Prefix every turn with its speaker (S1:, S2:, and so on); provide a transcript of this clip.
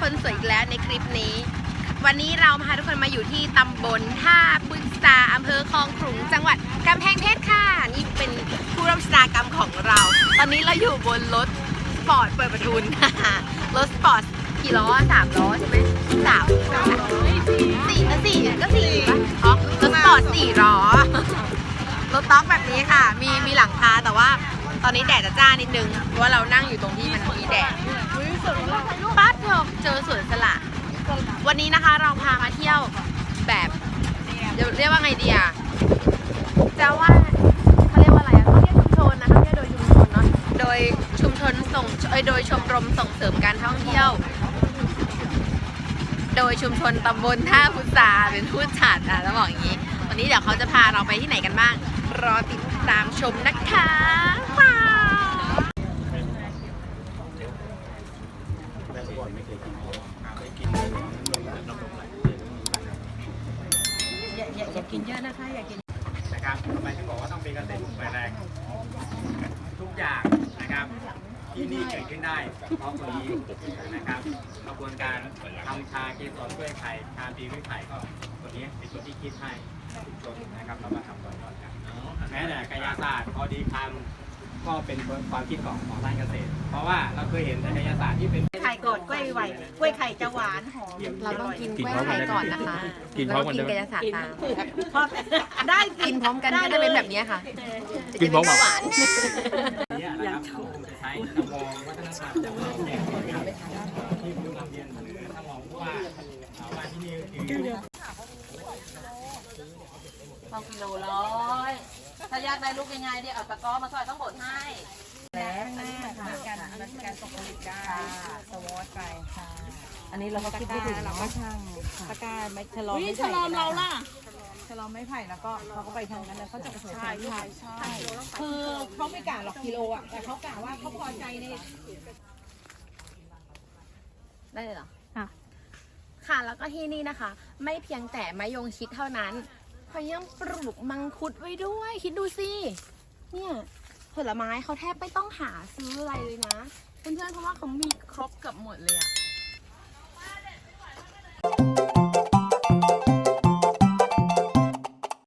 S1: คนสวยแล้วในคลิปนี้ วันนี้เราพาทุกคนมาอยู่ที่ตำบลท่าปึกษาอำเภอคลองขลุงจังหวัดกำแพงเพชรค่ะ นี่เป็นผู้ร่วมชะตากรรมของเรา ตอนนี้เราอยู่บนรถสปอร์ตเปิดประทุนรถสปอร์ตกี่ล้อสามล้อใช่ไหมสามสามล้อสี่เออสี่ก็สี่ป่ะอ๋อรถสปอร์ตสี่ล้อรถต๊อกแบบนี้ค่ะ มีมีหลังคาแต่ว่าตอนนี้แดดจะจ้านิดนึง เพราะว่าเรานั่งอยู่ตรงที่มันมีแดดป เธอเจอสวนสละวันนี้นะคะเราพามาเที่ยวแบบจะเรียกว่าไงดีอะจะว่าเขาเรียกว่าอะไรอะเขาเรียกชุมชนนะเขาเรียกโดยชุมชนเนาะโดยชุมชนส่งโดยชมรมส่งเสริมการท่องเที่ยว โดยชุมชนตำบลท่าพุทราเป็นผู้จัดอะต้องบอกอย่างนี้ วันนี้เดี๋ยวเขาจะพาเราไปที่ไหนกันบ้าง รอติดตามชมนะคะา
S2: กินเยอะนะคะอย่ากิน
S3: นะครับทำไมถึงบอกว่าต้องเป็นเกษตรกลุ่มไฟแรงทุกอย่างนะครับที่นี่เกิดขึ้นได้เพราะตัวนี้นะครับกระบวนการทำชาเกสรกล้วยไข่ชาปีกล้วยไข่ก็ตัวนี้เป็นตัวที่คิดให้ชุมชนนะครับเรามาทำต่อยอดกันแม้แต่กายศาสตร์พอดีคำ ก็เป็นความคิดของของด้านเกษตร เพราะว่าเราเคยเห็นแต่กายศาสตร์ที่เป็น
S2: ไข่ก่อนกล้วยไหวกล้วยไข่จะหวานหอม
S1: เราต้องกินกล้วยไข่ก่อนนะคะ
S4: กินพร้อมกัน
S1: แล้ว
S4: ได้
S1: กิน
S4: ไหม
S1: กายศาสตร์ตาม
S2: พอได้
S1: กินพร้อมกันก็จะเป็นแบบนี้ค่ะ
S4: กินพร้อมกัน
S1: หวาน
S3: นี้นะครับเราคงจะใช้จำลองวัฒนธรรมจำลองแนวนะครับที่ผู้นำเรียนหรือท่านรองผู้ว่าอ่าว่าที่นี่คือ
S5: สองกิโลร้อยถ้า อยากได้ลูกยังไงเดี๋ยวเอาตะกร้อมาใส่ต้องบดให้
S2: แล้วแม่ค่ะการการตกผลึกได้สวอตไปค่ะ อันนี้เราก็คิดไม่ถึงเราก็ช่างตะกร้าไม่ชะลอไม่ชะลอเราล่ะชะลอไม่ไผ่แล้วก็เขาก็ไปทางนั้นแล้วเขาจะผสมใช่ใช่ใช่คือเขาไม่กะหรอกกิโลอะแต่เขากะว่าเขาพอใจใน
S1: ได้เลยเหรอค่ะ ค่ะแล้วก็ที่นี่นะคะ ไม่เพียงแต่มะยงชิดเท่านั้น เขายังปลูกมังคุดไว้ด้วย คิดดูสิ เนี่ยผลไม้เขาแทบไม่ต้องหาซื้ออะไรเลยนะ เพื่อนๆเพราะว่าเขามีครบกับหมดเลยอะ